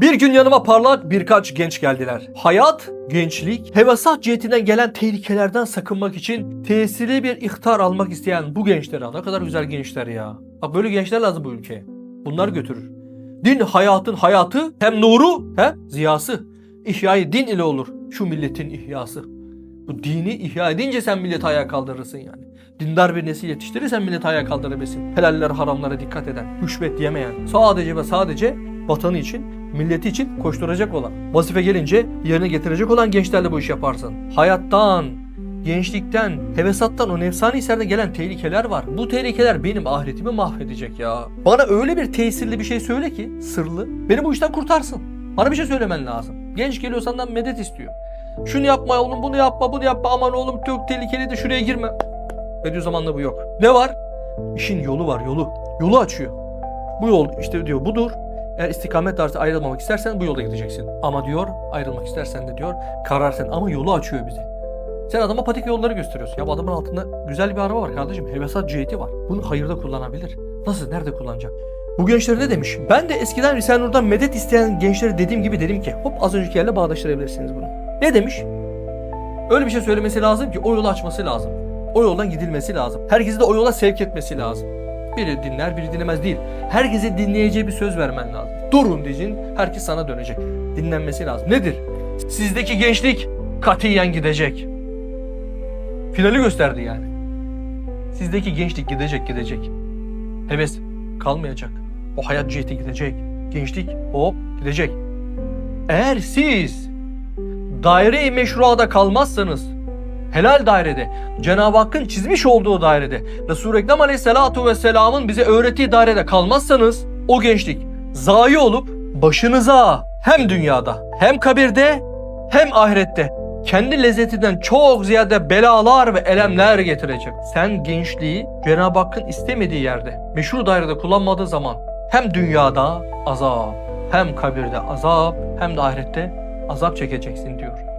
Bir gün yanıma parlak birkaç genç geldiler. Hayat, gençlik, hevesat cihetinden gelen tehlikelerden sakınmak için tesirli bir ihtar almak isteyen bu gençler ha, ne kadar güzel gençler ya. Bak böyle gençler lazım bu ülkeye. Bunlar götürür. Din hayatın hayatı hem nuru hem ziyası. İhyayı din ile olur şu milletin ihyası. Bu dini ihya edince sen milleti ayağa kaldırırsın yani. Dindar bir nesil yetiştirirsen milleti ayağa kaldırabilsin. Helaller haramlara dikkat eden, rüşvet yemeyen, sadece ve sadece vatanı için, milleti için koşturacak olan, vazife gelince yerine getirecek olan gençlerle bu iş yaparsın. Hayattan, gençlikten, hevesattan o nefsani hislerden gelen tehlikeler var. Bu tehlikeler benim ahiretimi mahvedecek ya. Bana öyle bir tesirli bir şey söyle ki, sırlı, beni bu işten kurtarsın. Bana bir şey söylemen lazım. Genç geliyor senden medet istiyor. Şunu yapma oğlum, bunu yapma, bunu yapma. Aman oğlum çok tehlikeli de şuraya girme. Bediüzzaman'da bu yok. Ne var? İşin yolu var, yolu. Yolu açıyor. Bu yol işte diyor budur. Eğer istikamet tarzı ayrılmamak istersen bu yolda gideceksin. Ama diyor ayrılmak istersen de diyor karar sen. Ama yolu açıyor bize. Sen adama patika yolları gösteriyorsun. Ya bu adamın altında güzel bir araba var kardeşim. Hevesat ciheti var. Bunu hayırda kullanabilir. Nasıl? Nerede kullanacak? Bu gençler ne demiş? Ben de eskiden Risale-i Nur'dan medet isteyen gençlere dediğim gibi dedim ki hop az önceki yerle bağdaştırabilirsiniz bunu. Ne demiş? Öyle bir şey söylemesi lazım ki o yolu açması lazım. O yoldan gidilmesi lazım. Herkesi de o yola sevk etmesi lazım. Biri dinler, biri dinlemez değil. Herkese dinleyeceği bir söz vermen lazım. Durun diyeceksin, herkes sana dönecek. Dinlenmesi lazım. Nedir? Sizdeki gençlik katiyen gidecek. Finali gösterdi yani. Sizdeki gençlik gidecek, gidecek. Heves kalmayacak. O hayat ciheti gidecek. Gençlik hop gidecek. Eğer siz daire-i meşruada kalmazsanız, helal dairede, Cenab-ı Hakk'ın çizmiş olduğu dairede, Resul-i Ekrem Aleyhisselatu Vesselam'ın bize öğrettiği dairede kalmazsanız, o gençlik zayi olup başınıza hem dünyada hem kabirde hem ahirette kendi lezzetinden çok ziyade belalar ve elemler getirecek. Sen gençliği Cenab-ı Hakk'ın istemediği yerde, meşhur dairede kullanmadığı zaman hem dünyada azap, hem kabirde azap, hem de ahirette azap çekeceksin diyor.